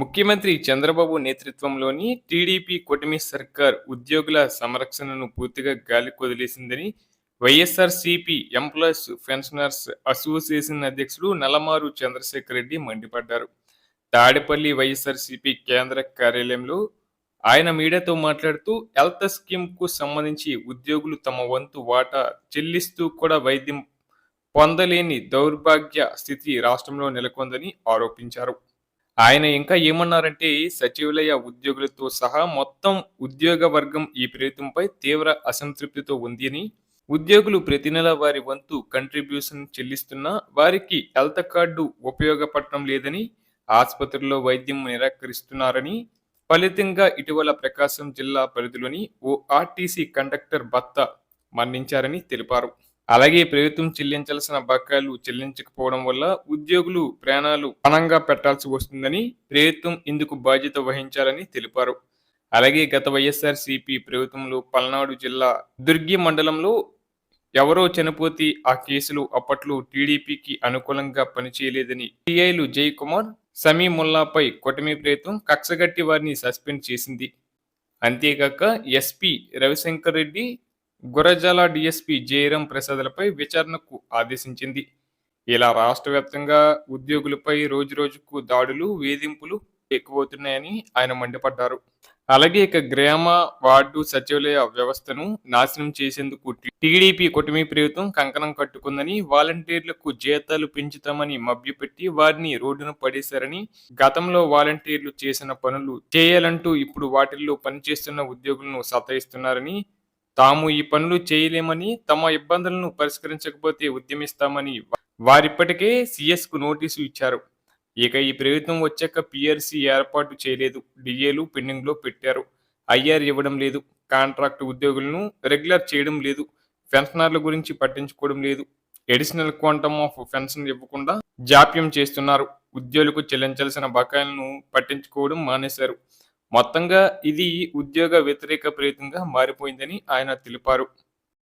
ముఖ్యమంత్రి చంద్రబాబు నేతృత్వంలోని టీడీపీ కూటమి సర్కార్ ఉద్యోగుల సంరక్షణను పూర్తిగా గాలి కొదిలేసిందని వైఎస్ఆర్సీపీ ఎంప్లాయీస్ పెన్షనర్స్ అసోసియేషన్ అధ్యక్షుడు నల్లమారు చంద్రశేఖర్ రెడ్డి మండిపడ్డారు. తాడేపల్లి వైఎస్ఆర్సీపీ కేంద్ర కార్యాలయంలో ఆయన మీడియాతో మాట్లాడుతూ హెల్త్ స్కీమ్కు సంబంధించి ఉద్యోగులు తమ వంతు వాటా చెల్లిస్తూ కూడా వైద్యం పొందలేని దౌర్భాగ్య స్థితి రాష్ట్రంలో నెలకొందని ఆరోపించారు. ఆయన ఇంకా ఏమన్నారంటే సచివాలయ ఉద్యోగులతో సహా మొత్తం ఉద్యోగ వర్గం ఈ ప్రభుత్వంపై తీవ్ర అసంతృప్తితో ఉంది అని ఉద్యోగులు ప్రతి నెల వారి వంతు కంట్రిబ్యూషన్ చెల్లిస్తున్నా వారికి హెల్త్ కార్డు ఉపయోగపడటం లేదని ఆసుపత్రిలో వైద్యం నిరాకరిస్తున్నారని ఫలితంగా ఇటీవల ప్రకాశం జిల్లా పరిధిలోని ఓ ఆర్టీసీ కండక్టర్ భర్త మరణించారని తెలిపారు. అలాగే ప్రభుత్వం చెల్లించాల్సిన బకాయిలు చెల్లించకపోవడం వల్ల ఉద్యోగులు ప్రాణాలు పణంగా పెట్టాల్సి వస్తుందని ప్రభుత్వం ఇందుకు బాధ్యత వహించాలని తెలిపారు. అలాగే గత వైఎస్ఆర్ సిపి ప్రభుత్వంలో పల్నాడు జిల్లా దుర్గి మండలంలో ఎవరో చనిపోతే ఆ కేసులు అప్పట్లో టీడీపీకి అనుకూలంగా పనిచేయలేదని టీఐలు జయకుమార్ సమీ ముల్లాపై కొటమి ప్రభుత్వం కక్షగట్టి వారిని సస్పెండ్ చేసింది. అంతేకాక ఎస్పీ రవిశంకర్ రెడ్డి గురజాల డిఎస్పీ జయరాం ప్రసాద్లపై విచారణకు ఆదేశించింది. ఇలా రాష్ట్ర వ్యాప్తంగా ఉద్యోగులపై రోజు రోజుకు దాడులు వేధింపులు ఎక్కువవుతున్నాయని ఆయన మండిపడ్డారు. అలాగే ఇక గ్రామ వార్డు సచివాలయ వ్యవస్థను నాశనం చేసేందుకు టీడీపీ కుటుంబీ ప్రభుత్వం కంకణం కట్టుకుందని వాలంటీర్లకు జీతాలు పెంచుతామని మభ్యపెట్టి వారిని రోడ్డున పడేశారని గతంలో వాలంటీర్లు చేసిన పనులు చేయాలంటూ ఇప్పుడు వాటిల్లో పనిచేస్తున్న ఉద్యోగులను సతాయిస్తున్నారని తాము ఈ పనులు చేయలేమని తమ ఇబ్బందులను పరిష్కరించకపోతే ఉద్యమిస్తామని వారిప్పటికే సిఎస్కు నోటీసు ఇచ్చారు. ఇక ఈ ప్రభుత్వం వచ్చాక పిఆర్సి ఏర్పాటు చేయలేదు. డిఏలు పెండింగ్లో పెట్టారు ఐఆర్ ఇవ్వడం లేదు. కాంట్రాక్ట్ ఉద్యోగులను రెగ్యులర్ చేయడం లేదు. పెన్షనర్ల గురించి పట్టించుకోవడం లేదు. ఎడిషనల్ క్వాంటమ్ ఆఫ్ పెన్షన్ ఇవ్వకుండా జాప్యం చేస్తున్నారు. ఉద్యోగులకు చెల్లించాల్సిన బకాయిలను పట్టించుకోవడం మానేశారు. మొత్తంగా ఇది ఉద్యోగ వ్యతిరేక ప్రయత్నంగా మారిపోయిందని ఆయన తెలిపారు.